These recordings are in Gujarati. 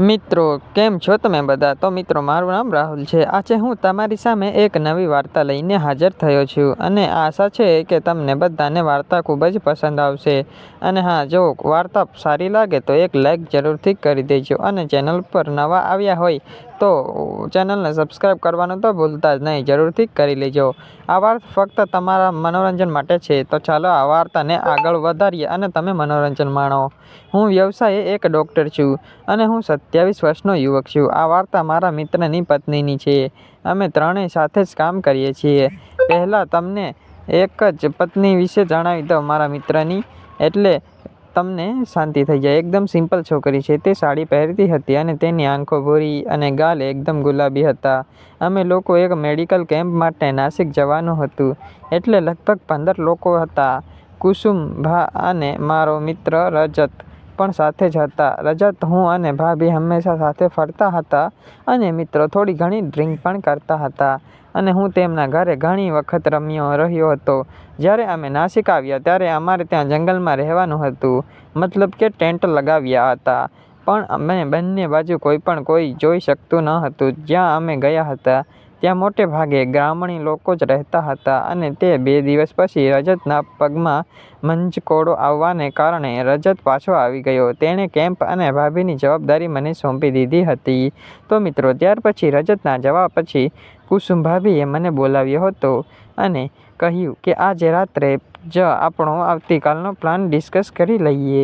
મિત્રો, કેમ છો તમે બધા? તો મિત્રો, મારું નામ રાહુલ છે. આજે હું તમારી સામે એક નવી વાર્તા લઈને હાજર થયો છું અને આશા છે કે તમને બધાને વાર્તા ખૂબ જ પસંદ આવશે. અને હા, જો વાર્તા સારી લાગે તો એક લાઈક જરૂરથી કરી દેજો અને ચેનલ પર નવા આવ્યા હોય તો ચેનલને સબસ્ક્રાઈબ કરવાનું તો ભૂલતા જ નહીં. જરૂરથી કરી લેજો. આ વાર્તા ફક્ત તમારા મનોરંજન માટે છે. તો ચાલો આ વાર્તાને આગળ વધારીએ અને તમે મનોરંજન માણો. હું વ્યવસાયે એક ડૉક્ટર છું અને હું સત્યાવીસ વર્ષનો યુવક છું. આ વાર્તા મારા મિત્રની પત્નીની છે. અમે ત્રણેય સાથે જ કામ કરીએ છીએ. પહેલાં તમને એક જ પત્ની વિશે જણાવી દઉં. મારા મિત્રની. એટલે તમને શાંતિ થઈ જાય. એકદમ સિમ્પલ છોકરી છે. તે સાડી પહેરતી હતી અને તેની આંખો ભૂરી અને ગાલ એકદમ ગુલાબી હતા. અમે લોકો એક મેડિકલ કેમ્પ માટે નાસિક જવાનું હતું. એટલે લગભગ પંદર લોકો હતા. કુસુમ, ભા અને મારો મિત્ર રજત પણ સાથે જ હતા. રજત, હું અને ભાભી હંમેશા સાથે ફરતા હતા અને મિત્રો થોડી ઘણી ડ્રિંક પણ કરતા હતા. અને હું તેમના ઘરે ઘણી વખત રમ્યો રહ્યો હતો. જ્યારે અમે નાસિક આવ્યા ત્યારે અમારે ત્યાં જંગલમાં રહેવાનું હતું. મતલબ કે ટેન્ટ લગાવ્યા હતા. પણ અમે બંને બાજુ કોઈ પણ કોઈ જોઈ શકતું ન હતું. જ્યાં અમે ગયા હતા, ત્યાં મોટે ભાગે ગ્રામણી લોકો જ રહેતા હતા અને તે બે દિવસ પછી રજતના પગમાં મંજકોડો આવવાને કારણે રજત પાછો આવી ગયો. તેણે કેમ્પ અને ભાભીની જવાબદારી મને સોંપી દીધી હતી. તો મિત્રો, ત્યાર પછી રજતના જવા પછી કુસુમ ભાભીએ મને બોલાવ્યો હતો અને કહ્યું કે આજે રાત્રે જ આપણો આવતીકાલનો પ્લાન ડિસ્કસ કરી લઈએ.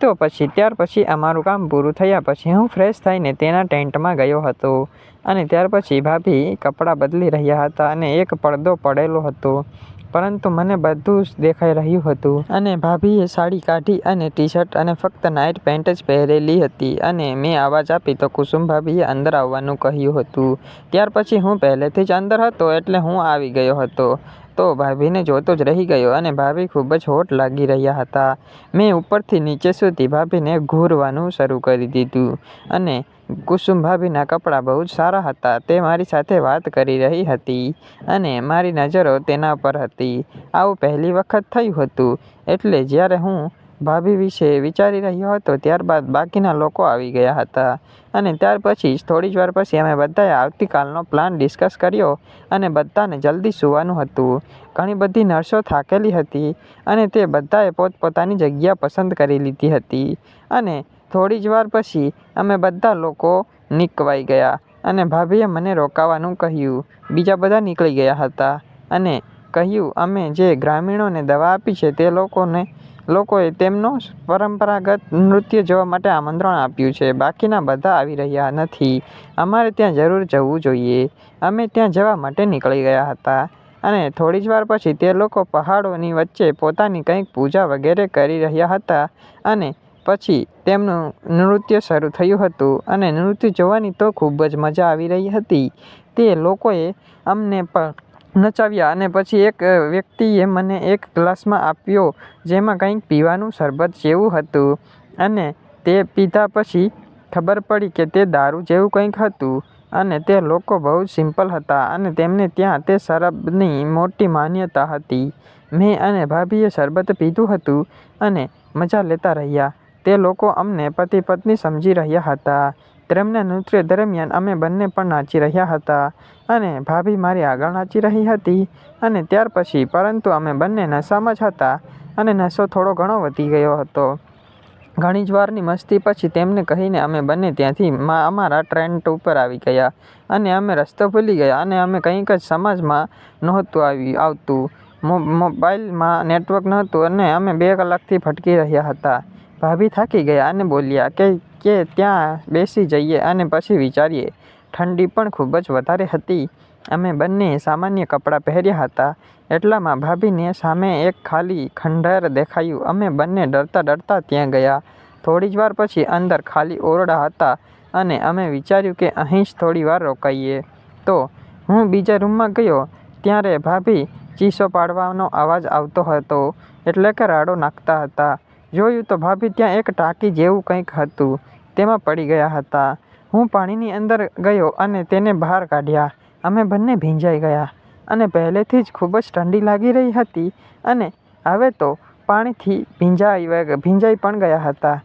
તો પછી, ત્યાર પછી અમારું કામ પૂરું થયા પછી હું ફ્રેશ થઈને તેના ટેન્ટમાં ગયો હતો અને ત્યાર પછી ભાભી કપડાં બદલી રહ્યા હતા અને એક પડદો પડેલો હતો. પરંતુ મને બધું જ દેખાઈ રહ્યું હતું. અને ભાભીએ સાડી કાઢી અને ટી શર્ટ અને ફક્ત નાઇટ પેન્ટ જ પહેરેલી હતી અને મેં આવાજ આપી તો કુસુમ ભાભીએ અંદર આવવાનું કહ્યું હતું. ત્યાર પછી હું પહેલેથી જ અંદર હતો એટલે હું આવી ગયો હતો. તો ભાભીને જોતો જ રહી ગયો અને ભાભી ખૂબ જ હોટ લાગી રહ્યા હતા. મેં ઉપરથી નીચે સુધી ભાભીને ઘૂરવાનું શરૂ કરી દીધું અને કુસુમ ભાભીના કપડાં બહુ જ સારા હતા. તે મારી સાથે વાત કરી રહી હતી અને મારી નજરો તેના પર હતી. આવું પહેલી વખત થયું હતું. એટલે જ્યારે હું ભાભી વિશે વિચારી રહ્યો હતો ત્યારબાદ બાકીના લોકો આવી ગયા હતા. અને ત્યાર પછી જ થોડી જ વાર પછી અમે બધાએ આવતીકાલનો પ્લાન ડિસ્કસ કર્યો અને બધાને જલ્દી સૂવાનું હતું. ઘણી બધી નર્સો થાકેલી હતી અને તે બધાએ પોતપોતાની જગ્યા પસંદ કરી લીધી હતી. અને થોડી જ વાર પછી અમે બધા લોકો નીકવાઈ ગયા અને ભાભીએ મને રોકાવાનું કહ્યું. બીજા બધા નીકળી ગયા હતા અને કહ્યું, અમે જે ગ્રામીણોને દવા આપી છે તે લોકોને, લોકોએ તેમનો પરંપરાગત નૃત્ય જોવા માટે આમંત્રણ આપ્યું છે. બાકીના બધા આવી રહ્યા નથી. અમારે ત્યાં જરૂર જવું જોઈએ. અમે ત્યાં જવા માટે નીકળી ગયા હતા અને થોડી જ વાર પછી તે લોકો પહાડોની વચ્ચે પોતાની કંઈક પૂજા વગેરે કરી રહ્યા હતા અને પછી તેમનું નૃત્ય શરૂ થયું હતું અને નૃત્ય જોવાની તો ખૂબ જ મજા આવી રહી હતી. તે લોકોએ અમને પણ નચાવ્યા અને પછી એક વ્યક્તિએ મને એક ગ્લાસમાં આપ્યો જેમાં કંઈક પીવાનું શરબત જેવું હતું અને તે પીધા પછી ખબર પડી કે તે દારૂ જેવું કંઈક હતું અને તે લોકો બહુ સિમ્પલ હતા અને તેમને ત્યાં તે શરાબની મોટી માન્યતા હતી. મેં અને ભાભીએ શરબત પીધું હતું અને મજા લેતા રહ્યા. તે લોકો અમને પતિ પત્ની સમજી રહ્યા હતા. તેમના નૃત્ય દરમિયાન અમે બંને પણ નાચી રહ્યા હતા અને ભાભી મારી આગળ નાચી રહી હતી અને ત્યાર પછી, પરંતુ અમે બંને નશામાં જ હતા અને નશો થોડો ઘણો વધી ગયો હતો. ઘણી જ વારની મસ્તી પછી તેમને કહીને અમે બંને ત્યાંથી અમારા ટ્રેન્ડ ઉપર આવી ગયા અને અમે રસ્તો ભૂલી ગયા અને અમે કંઈક જ સમાજમાં નહોતું આવી આવતું. મોબાઈલમાં નેટવર્ક નહોતું અને અમે બે કલાકથી ભટકી રહ્યા હતા. ભાભી થાકી ગયા અને બોલ્યા કે કે ત્યાં બેસી જઈએ અને પછી વિચારીએ. ઠંડી પણ ખૂબ જ વધારે હતી. અમે બંને સામાન્ય કપડાં પહેર્યા હતા. એટલામાં ભાભીને સામે એક ખાલી ખંડર દેખાયું. અમે બંને ડરતા ડરતા ત્યાં ગયા. થોડી જ વાર પછી અંદર ખાલી ઓરડા હતા અને અમે વિચાર્યું કે અહીં જ થોડી વાર રોકાઈએ. તો હું બીજા રૂમમાં ગયો, ત્યારે ભાભી ચીસો પાડવાનો અવાજ આવતો હતો. એટલે કે રાડો નાખતા હતા. જોયું તો ભાભી ત્યાં એક ટાંકી જેવું કંઈક હતું. તેમાં પડી ગયા હતા. હું પાણીની અંદર ગયો અને તેને બહાર કાઢ્યા. અમે બંને ભીંજાઈ ગયા. અને પહેલેથી જ ખૂબ જ ઠંડી લાગી રહી હતી. અને હવે તો પાણીથી ભીંજાઈ ભીંજાઈ પણ ગયા હતા.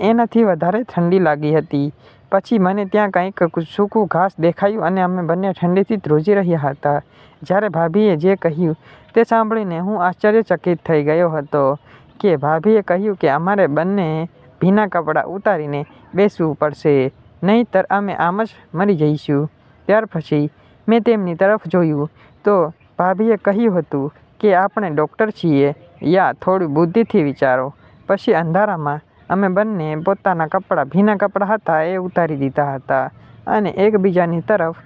એનાથી વધારે ઠંડી લાગી હતી. પછી મને ત્યાં કંઈક સૂકું ઘાસ દેખાયું અને અમે બંને ઠંડીથી ધ્રુજી રહ્યા હતા. જ્યારે ભાભીએ જે કહ્યું તે સાંભળીને હું આશ્ચર્યચકિત થઈ ગયો હતો. કે ભાભીએ કહ્યું કે અમારે બંને ભીના કપડાં ઉતારીને બેસવું પડશે, નહીંતર અમે આમ જ મરી જઈશું. ત્યાર પછી મેં તેમની તરફ જોયું તો ભાભીએ કહ્યું હતું કે આપણે ડૉક્ટર છીએ, યા થોડી બુદ્ધિથી વિચારો. પછી અંધારામાં અમે બંને પોતાના કપડાં, ભીના કપડાં હતા એ ઉતારી દીધા હતા અને એકબીજાની તરફ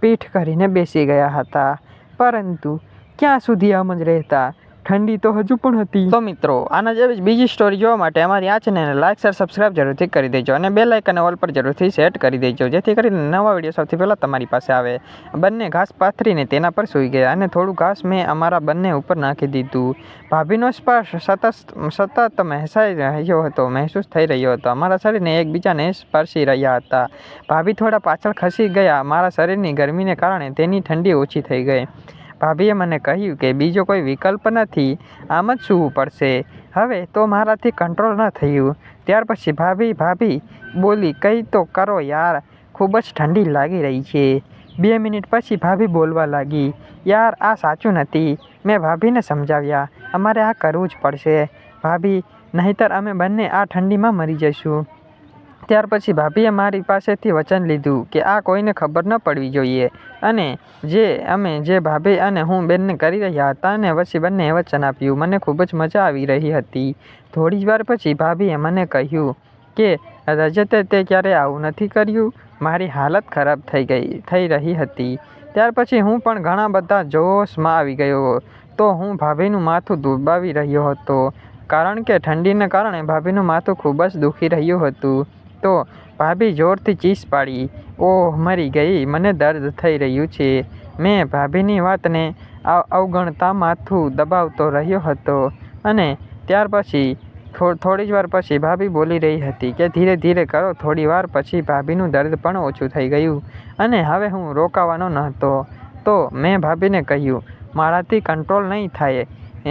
પીઠ કરીને બેસી ગયા હતા. પરંતુ ક્યાં સુધી આમ જ રહેતા? ઠંડી તો હજુ પણ હતી. તો મિત્રો, આના જેવી બીજી સ્ટોરી જોવા માટે અમારી આ ચેનલને લાઇક શેર સબસ્ક્રાઇબ જરૂરથી કરી દેજો અને બે લાઇક અને ઓલ પર જરૂરથી સેટ કરી દેજો, જેથી કરીને નવા વીડિયો સૌથી પહેલાં તમારી પાસે આવે. બંને ઘાસ પાથરીને તેના પર સૂઈ ગયા અને થોડું ઘાસ મેં અમારા બંને ઉપર નાખી દીધું. ભાભીનો સ્પર્શ સતત સતત મહેસાઈ રહ્યો હતો, મહેસૂસ થઈ રહ્યો હતો. અમારા શરીરને એકબીજાને સ્પર્શી રહ્યા હતા. ભાભી થોડા પાછળ ખસી ગયા. મારા શરીરની ગરમીને કારણે તેની ઠંડી ઓછી થઈ ગઈ. ભાભીએ મને કહ્યું કે બીજો કોઈ વિકલ્પ નથી, આમ જ સૂવું પડશે. હવે તો મારાથી કંટ્રોલ ન થયું. ત્યાર પછી ભાભી ભાભી, બોલી, કંઈ તો કરો યાર, ખૂબ જ ઠંડી લાગી રહી છે. બે મિનિટ પછી ભાભી બોલવા લાગી, યાર, આ સાચું નથી. મેં ભાભીને સમજાવ્યા. અમારે આ કરવું જ પડશે. ભાભી, નહીંતર અમે બંને આ ઠંડીમાં મરી જઈશું. ત્યાર પછી ભાભીએ મારી પાસેથી વચન લીધું કે આ કોઈને ખબર ન પડવી જોઈએ. અને જે, અમે જે ભાભી અને હું બેનને કરી રહ્યા હતા અને પછી બંને વચન આપ્યું. મને ખૂબ જ મજા આવી રહી હતી. થોડી વાર પછી ભાભીએ મને કહ્યું કે, રજતે, તે ક્યારે આવું નથી કર્યું? મારી હાલત ખરાબ થઈ ગઈ, થઈ રહી હતી. ત્યાર પછી હું પણ ઘણા બધા જોશમાં આવી ગયો. તો હું ભાભીનું માથું દુબાવી રહ્યો હતો. કારણ કે ઠંડીને કારણે ભાભીનું માથું ખૂબ જ દુખી રહ્યું હતું. તો ભાભી જોરથી ચીસ પાડી. ઓહ, મરી ગઈ. મને દર્દ થઈ રહ્યું છે. મેં ભાભીની વાતને અવ- અવગણતા માથું દબાવતો રહ્યો હતો અને ત્યાર પછી થોડી જ વાર પછી ભાભી બોલી રહી હતી કે ધીરે ધીરે કરો, થોડી વાર પછી ભાભીનું દર્દ પણ ઓછું થઈ ગયું અને હવે હું રોકાવાનો નહોતો. તો મેં ભાભીને કહ્યું, મારાથી કંટ્રોલ નહીં થાય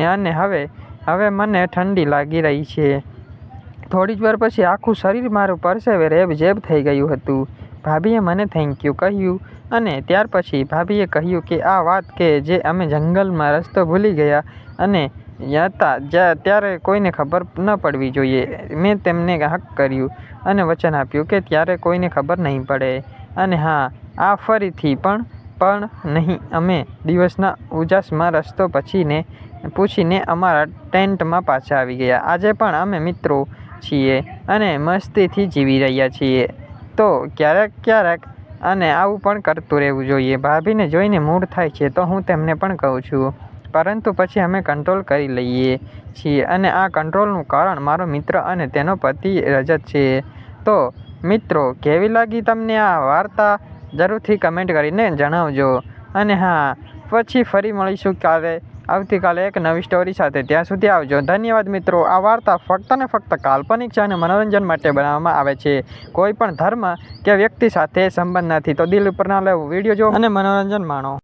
અને હવે હવે મને ઠંડી લાગી રહી છે. થોડી જ વાર પછી આખું શરીર મારું પરસેવે રેબ જેબ થઈ ગયું હતું. ભાભીએ મને થેન્ક યુ કહ્યું અને ત્યાર પછી ભાભીએ કહ્યું કે આ વાત કે જે અમે જંગલમાં રસ્તો ભૂલી ગયા અને હતા જ્યાં ત્યારે કોઈને ખબર ન પડવી જોઈએ. મેં તેમને હક કર્યું અને વચન આપ્યું કે ત્યારે કોઈને ખબર નહીં પડે. અને હા, આ ફરીથી પણ પણ નહીં. અમે દિવસના ઉજાસમાં રસ્તો પછીને, પૂછીને અમારા ટેન્ટમાં પાછા આવી ગયા. આજે પણ અમે મિત્રો છીએ અને મસ્તીથી જીવી રહ્યા છીએ. તો ક્યારેક ક્યારેક અને આવું પણ કરતું રહેવું જોઈએ. ભાભીને જોઈને મૂડ થાય છે તો હું તેમને પણ કહું છું. પરંતુ પછી અમે કંટ્રોલ કરી લઈએ છીએ અને આ કંટ્રોલનું કારણ મારો મિત્ર અને તેનો પતિ રજત છે. તો મિત્રો, કેવી લાગી તમને આ વાર્તા? જરૂરથી કમેન્ટ કરીને જણાવજો. અને હા, પછી ફરી મળીશું કાલે આવતીકાલે એક નવી સ્ટોરી સાથે ત્યાં સુધી આવજો. ધન્યવાદ મિત્રો. આ વાર્તા ફક્ત ને ફક્ત કાલ્પનિક છે અને મનોરંજન માટે બનાવવામાં આવે છે. કોઈ પણ ધર્મ કે વ્યક્તિ સાથે સંબંધ નથી. તો દિલ ઉપર ના લેવું. વીડિયો જો અને મનોરંજન માણો.